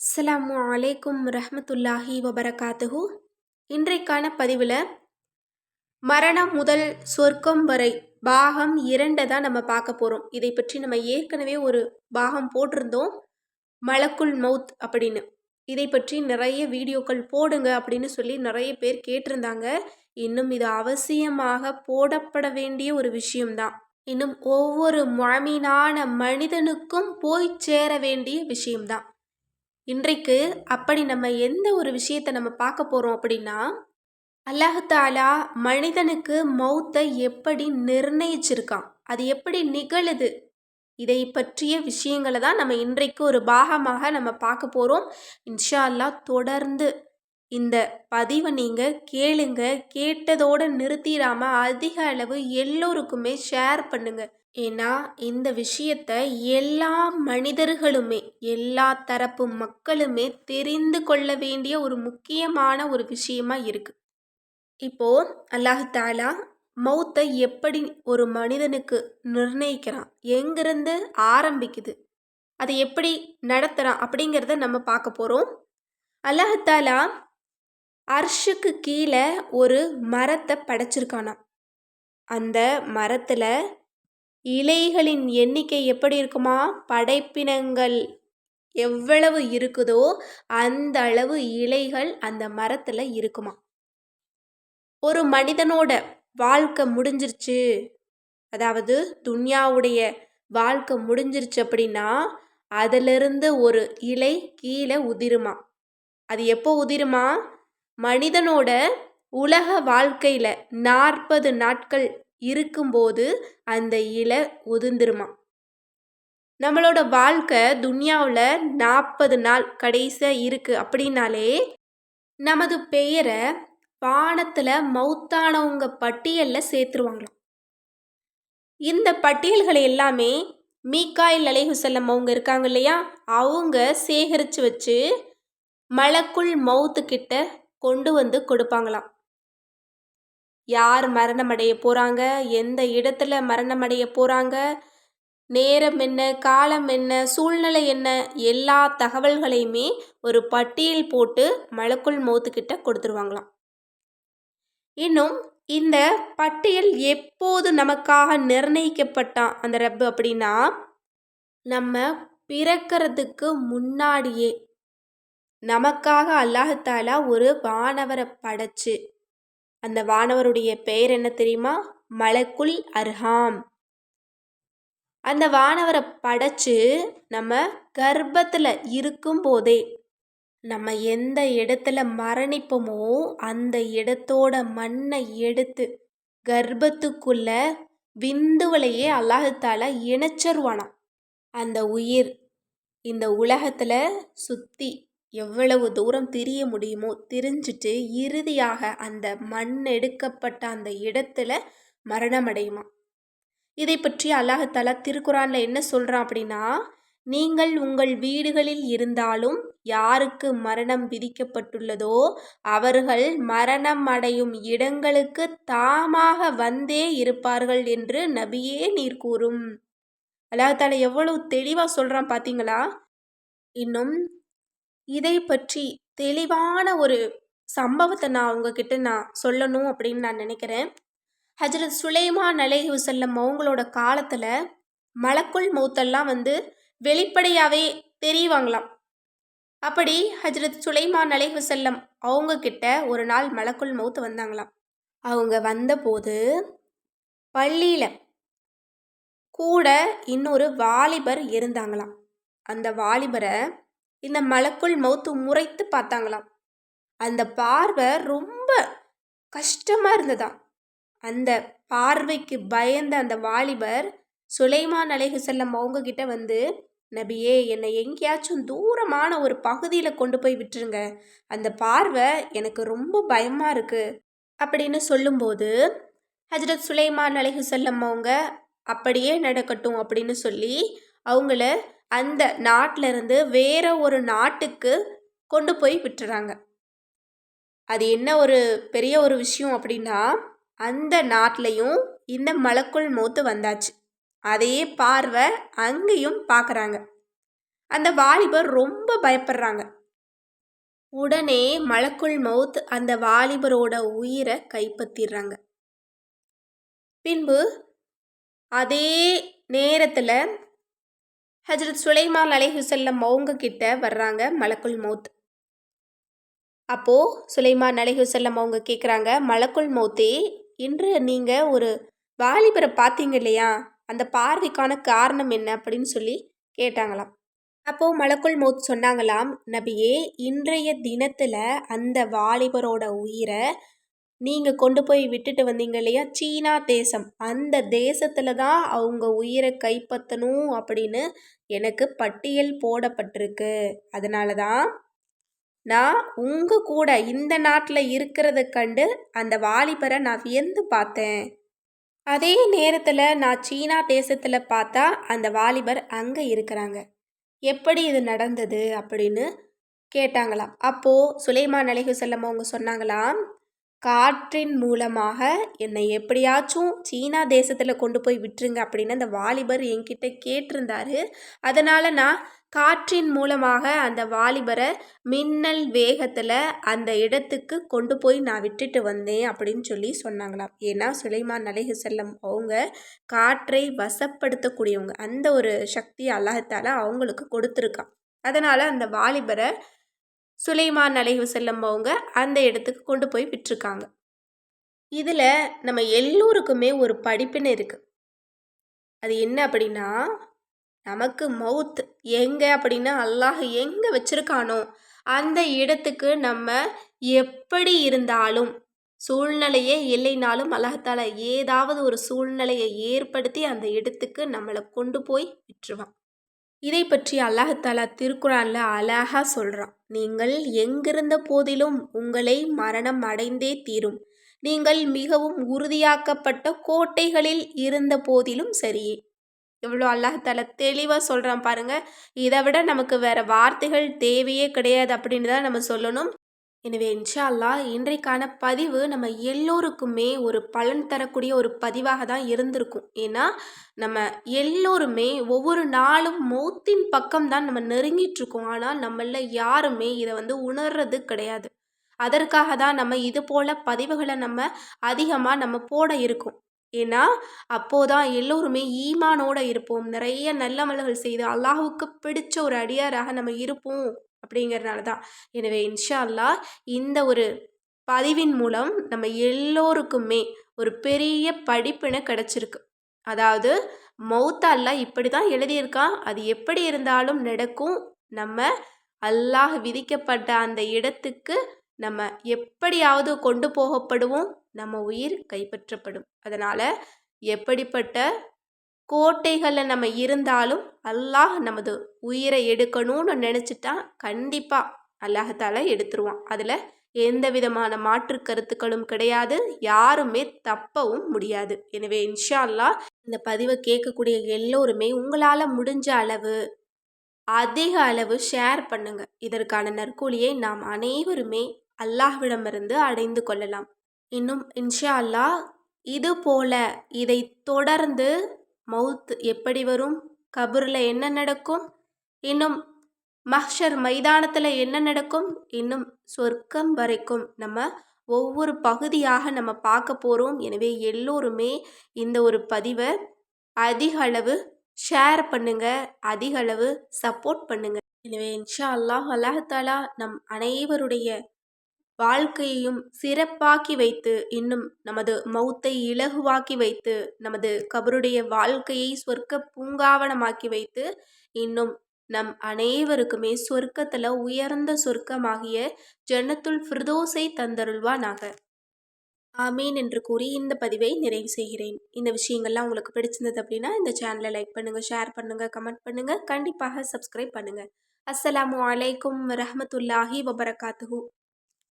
அஸ்ஸலாமு அலைக்கும் ரஹமத்துல்லாஹி வபரகாத்துஹு. இன்றைக்கான பதிவில் மரணம் முதல் சொர்க்கம் வரை பாகம் இரண்டை தான் நம்ம பார்க்க போகிறோம் இதை பற்றி நம்ம ஏற்கனவே ஒரு பாகம் போட்டிருந்தோம். மலக்குள் மவுத் அப்படின்னு. இதை பற்றி நிறைய வீடியோக்கள் போடுங்க அப்படின்னு சொல்லி நிறைய பேர் கேட்டிருந்தாங்க. இன்னும் இது அவசியமாக போடப்பட வேண்டிய ஒரு விஷயம்தான் இன்னும் ஒவ்வொரு மாமீனான மனிதனுக்கும் போய் சேர வேண்டிய விஷயம்தான் இன்றைக்கு அப்படி நம்ம எந்த ஒரு விஷயத்தை நம்ம பார்க்க போகிறோம் அப்படின்னா அல்லாஹாலா மனிதனுக்கு மௌத்தை எப்படி நிர்ணயிச்சிருக்கான்? அது எப்படி நிகழுது? இதை பற்றிய விஷயங்களை தான் நம்ம இன்றைக்கு ஒரு பாகமாக நம்ம பார்க்க போகிறோம் இன்ஷா அல்லாஹ் தொடர்ந்து இந்த பதிவை நீங்கள் கேளுங்க. கேட்டதோடு நிறுத்திடாமல் அதிக அளவு எல்லோருக்குமே ஷேர் பண்ணுங்க. ஏன்னா இந்த விஷயத்த எல்லா மனிதர்களுமே எல்லா தரப்பு மக்களுமே தெரிந்து கொள்ள வேண்டிய ஒரு முக்கியமான ஒரு விஷயமா இருக்கு. இப்போ அல்லாஹ் தாலா மௌத்தை எப்படி ஒரு மனிதனுக்கு நிர்ணயிக்கிறான்? எங்கிருந்து ஆரம்பிக்குது? அதை எப்படி நடத்துகிறான் அப்படிங்கிறத நம்ம பார்க்க போகிறோம் அல்லாஹாலா அர்ஷுக்கு கீழே ஒரு மரத்தை படைச்சிருக்கானாம். அந்த மரத்தில் இலைகளின் எண்ணிக்கை எப்படி இருக்குமா? படைப்பினங்கள் எவ்வளவு இருக்குதோ அந்த அளவு இலைகள் அந்த மரத்தில் இருக்குமா? ஒரு மனிதனோட வாழ்க்கை முடிஞ்சிருச்சு. அதாவது துன்யாவுடைய வாழ்க்கை முடிஞ்சிருச்சு அப்படின்னா அதிலிருந்து ஒரு இலை கீழே உதிருமா? அது எப்போ உதிருமா? மனிதனோட உலக வாழ்க்கையில் நாற்பது நாட்கள் இருக்கும்போது அந்த இலை உதிர்ந்துருமா? நம்மளோட வாழ்க்கை துன்யாவில் நாற்பது நாள் கடைசியாக இருக்குது அப்படின்னாலே நமது பெயரை வானத்தில் மௌத்தானவங்க பட்டியலில் சேர்த்துருவாங்களாம். இந்த பட்டியல்களை எல்லாமே மீக்காயில் அலைஹுசல்லம் அவங்க இருக்காங்க இல்லையா? அவங்க சேகரித்து வச்சு மலக்குள் மவுத்து கிட்ட கொண்டு வந்து கொடுப்பாங்களாம். யார் மரணம் போகிறாங்க எந்த இடத்துல மரணம் போகிறாங்க நேரம் என்ன? காலம் என்ன? சூழ்நிலை என்ன? எல்லா தகவல்களையுமே ஒரு பட்டியல் போட்டு மலக்குள் மௌத்துக்கிட்ட கொடுத்துருவாங்களாம். இன்னும் இந்த பட்டியல் எப்போது நமக்காக நிர்ணயிக்கப்பட்டான் அந்த ரப்பு அப்படின்னா நம்ம பிறக்கிறதுக்கு முன்னாடியே நமக்காக அல்லாஹாலா ஒரு வானவரை படைச்சு. அந்த வானவருடைய பெயர் என்ன தெரியுமா? மலக்குல் அர்ஹாம். அந்த வானவரை படைச்சு நம்ம கர்ப்பத்தில் இருக்கும் போதே நம்ம எந்த இடத்துல மரணிப்போமோ அந்த இடத்தோட மண்ணை எடுத்து கர்ப்பத்துக்குள்ள விந்துவலையே அல்லாஹால இணைச்சருவானாம். அந்த உயிர் இந்த உலகத்தில் சுற்றி எவ்வளவு தூரம் திரிய முடியுமோ திரிஞ்சிட்டு இறுதியாக அந்த மண் எடுக்கப்பட்ட அந்த இடத்துல மரணமடையுமா? இதை பற்றி அல்லாஹாலா திருக்குறானில் என்ன சொல்கிறான் அப்படின்னா நீங்கள் உங்கள் வீடுகளில் இருந்தாலும் யாருக்கு மரணம் விதிக்கப்பட்டுள்ளதோ அவர்கள் மரணம் அடையும் இடங்களுக்கு தாமாக வந்தே இருப்பார்கள் என்று நபியே நீர் கூறும். அல்லாஹால எவ்வளவு தெளிவாக சொல்கிறான் பார்த்தீங்களா இன்னும் இதை பற்றி தெளிவான ஒரு சம்பவத்தை நான் உங்ககிட்ட நான் சொல்லணும் அப்படின்னு நான் நினைக்கிறேன். ஹஜரத் சுலைமான் அலைஹி செல்லம் அவங்களோட காலத்தில் மலக்குள் மௌத்தெல்லாம் வந்து வெளிப்படையாகவே தெரியவாங்களாம் அப்படி ஹஜரத் சுலைமான் அலைஹு செல்லம் அவங்க கிட்ட ஒரு நாள் மலக்குள் மௌத்து வந்தாங்களாம். அவங்க வந்தபோது பள்ளியில் கூட இன்னொரு வாலிபர் இருந்தாங்களாம். அந்த வாலிபரை இந்த மலக்குள் மௌத்து முறைத்து பார்த்தாங்களாம். அந்த பார்வை ரொம்ப கஷ்டமாக இருந்ததா அந்த பார்வைக்கு பயந்த அந்த வாலிபர் சுலைமான் அலைகு செல்லம் அவங்க கிட்ட வந்து நபியே என்னை எங்கேயாச்சும் தூரமான ஒரு பகுதியில் கொண்டு போய் விட்டுருங்க. அந்த பார்வை எனக்கு ரொம்ப பயமாக இருக்குது அப்படின்னு சொல்லும்போது ஹஜரத் சுலைமான் அலைஹு செல்லம் அவங்க அப்படியே நடக்கட்டும் அப்படின்னு சொல்லி அவங்கள அந்த நாட்டிலிருந்து வேற ஒரு நாட்டுக்கு கொண்டு போய் விட்டுறாங்க. அது என்ன ஒரு பெரிய ஒரு விஷயம் அப்படின்னா அந்த நாட்டிலையும் இந்த மலக்குள் மூத்து வந்தாச்சு. அதே பார்வை அங்கேயும் பார்க்குறாங்க. அந்த வாலிபர் ரொம்ப பயப்படுறாங்க. உடனே மலக்குள் மவுத் அந்த வாலிபரோட உயிரை கைப்பற்றிடுறாங்க. பின்பு அதே நேரத்தில் ஹஜரத் சுலைமான் அலைஹுசல்லம் அவங்க கிட்ட வர்றாங்க மலக்குள் மௌத் அப்போது சுலைமான் அலைஹுசல்லம் அவங்க கேட்குறாங்க மலக்குள் மௌத்தே இன்று நீங்கள் ஒரு வாலிபரை பார்த்தீங்க இல்லையா? அந்த பார்வைக்கான காரணம் என்ன? அப்படின்னு சொல்லி கேட்டாங்களாம். அப்போது மலக்குள் மௌத் சொன்னாங்களாம் நபியே இன்றைய தினத்தில் அந்த வாலிபரோட உயிரை நீங்கள் கொண்டு போய் விட்டுட்டு வந்தீங்க இல்லையா? சீனா தேசம். அந்த தேசத்தில் தான் அவங்க உயிரை கைப்பற்றணும் அப்படின்னு எனக்கு பட்டியல் போடப்பட்டிருக்கு. அதனால தான் நான் உங்கள் கூட இந்த நாட்டில் இருக்கிறத கண்டு அந்த வாலிபரை நான் வியந்து பார்த்தேன். அதே நேரத்தில் நான் சீனா தேசத்தில் பார்த்தா அந்த வாலிபர் அங்கே இருக்கிறாங்க. எப்படி இது நடந்தது அப்படின்னு கேட்டாங்களாம். அப்போது சுலைமான் அலிஹுசல்லம் அவங்க சொன்னாங்களாம் காற்றின் மூலமாக என்னை எப்படியாச்சும் சீனா தேசத்தில் கொண்டு போய் விட்டுருங்க அப்படின்னு அந்த வாலிபர் என்கிட்ட கேட்டிருந்தாரு. அதனால் நான் காற்றின் மூலமாக அந்த வாலிபரை மின்னல் வேகத்தில் அந்த இடத்துக்கு கொண்டு போய் நான் விட்டுட்டு வந்தேன் அப்படின்னு சொல்லி சொன்னாங்களாம். ஏன்னா சுலைமான் அலைஹு செல்லம் அவங்க காற்றை வசப்படுத்தக்கூடியவங்க. அந்த ஒரு சக்தி அல்லாஹத்தால் அவங்களுக்கு கொடுத்துருக்கான். அதனால் அந்த வாலிபரை சுலைமான் அலைஹு செல்லம் அவங்க அந்த இடத்துக்கு கொண்டு போய் விட்டுருக்காங்க. இதில் நம்ம எல்லோருக்குமே ஒரு படிப்புன்னு இருக்குது அது என்ன அப்படின்னா நமக்கு மவுத் எங்கே அப்படின்னா அல்லாஹ் எங்கே வச்சுருக்கானோ அந்த இடத்துக்கு நம்ம எப்படி இருந்தாலும் சூழ்நிலையே இல்லைனாலும் அல்லாஹால ஏதாவது ஒரு சூழ்நிலையை ஏற்படுத்தி அந்த இடத்துக்கு நம்மளை கொண்டு போய் விட்டுருவான். இதை பற்றி அல்லாஹாலா திருக்குறானில் அழகா சொல்கிறான் நீங்கள் எங்கிருந்த போதிலும் உங்களை மரணம் அடைந்தே தீரும். நீங்கள் மிகவும் உறுதியாக்கப்பட்ட கோட்டைகளில் இருந்த போதிலும் சரியே எவ்வளோ அல்லாஹால தெளிவாக சொல்கிறான் பாருங்கள் இதை விட நமக்கு வேறு வார்த்தைகள் தேவையே கிடையாது அப்படின்னு தான் நம்ம சொல்லணும். எனவே இன்ஷா அல்லா இன்றைக்கான பதிவு நம்ம எல்லோருக்குமே ஒரு பலன் தரக்கூடிய ஒரு பதிவாக தான் இருந்திருக்கும். ஏன்னா நம்ம எல்லோருமே ஒவ்வொரு நாளும் மௌத்தின் பக்கம் தான் நம்ம நெருங்கிட்டுருக்கோம். ஆனால் நம்மள யாருமே இதை வந்து உணர்றது கிடையாது. அதற்காக தான் நம்ம இது போல் பதிவுகளை நம்ம அதிகமாக நம்ம போட இருக்கோம். ஏன்னா அப்போதான் எல்லோருமே ஈமானோட இருப்போம். நிறைய நல்லமல்கள் செய்து அல்லாஹுக்கு பிடிச்ச ஒரு அடியாராக நம்ம இருப்போம். அப்படிங்கிறனால தான். எனவே இன்ஷா அல்லா இந்த ஒரு பதிவின் மூலம் நம்ம எல்லோருக்குமே ஒரு பெரிய படிப்பினை கிடச்சிருக்கு. அதாவது மௌத்தல்லா இப்படி தான் எழுதியிருக்கான் அது எப்படி இருந்தாலும் நடக்கும். நம்ம அல்லாஹ் விதிக்கப்பட்ட அந்த இடத்துக்கு நம்ம எப்படியாவது கொண்டு போகப்படுவோம். நம்ம உயிர் கைப்பற்றப்படும். அதனால் எப்படிப்பட்ட கோட்டைகளில் நம்ம இருந்தாலும் அல்லாஹ் நமது உயிரை எடுக்கணும்னு நினச்சிட்டா கண்டிப்பாக அல்லாஹால எடுத்துருவான். அதில் எந்த விதமான மாற்று கருத்துக்களும் கிடையாது. யாருமே தப்பவும் முடியாது. எனவே இன்ஷா அல்லாஹ் இந்த பதிவை கேட்கக்கூடிய எல்லோருமே உங்களால் முடிஞ்ச அளவு அதிக அளவு ஷேர் பண்ணுங்க. இதற்கான நற்கூலியை நாம் அனைவருமே அல்லாஹ்விடமிருந்து அடைந்து கொள்ளலாம். இன்னும் இன்ஷா அல்லாஹ் இது போல இதை தொடர்ந்து மவுத் எப்படி வரும்? கபூரில் என்ன நடக்கும்? இன்னும் மஹ்ஷர் மைதானத்தில் என்ன நடக்கும்? இன்னும் சொர்க்கம் வரைக்கும் நம்ம ஒவ்வொரு பகுதியாக நம்ம பார்க்க போகிறோம் எனவே எல்லோருமே இந்த ஒரு பதிவை அதிக அளவு ஷேர் பண்ணுங்க. அதிக அளவு சப்போர்ட் பண்ணுங்க. எனவே இன்ஷா அல்லாஹ் அல்லாஹாலா நம் அனைவருடைய வாழ்க்கையையும் சிறப்பாக்கி வைத்து இன்னும் நமது மௌத்தை இலகுவாக்கி வைத்து நமது கபருடைய வாழ்க்கையை சொர்க்க பூங்காவனமாக்கி வைத்து இன்னும் நம் அனைவருக்குமே சொர்க்கத்தில் உயர்ந்த சொர்க்கமாகிய ஜன்னத்துல் ஃபிர்தோஸை தந்தருள்வானாக. ஆமீன் என்று கூறி இந்த பதிவை நிறைவு செய்கிறேன். இந்த விஷயங்கள்லாம் உங்களுக்கு பிடிச்சிருந்தது அப்படின்னா இந்த சேனலை லைக் பண்ணுங்கள் ஷேர் பண்ணுங்கள் கமெண்ட் பண்ணுங்கள் கண்டிப்பாக சப்ஸ்கிரைப் பண்ணுங்கள் அஸ்ஸலாமு அலைக்கும் வரமத்துல்லாஹி வபரகாத்துஹூ.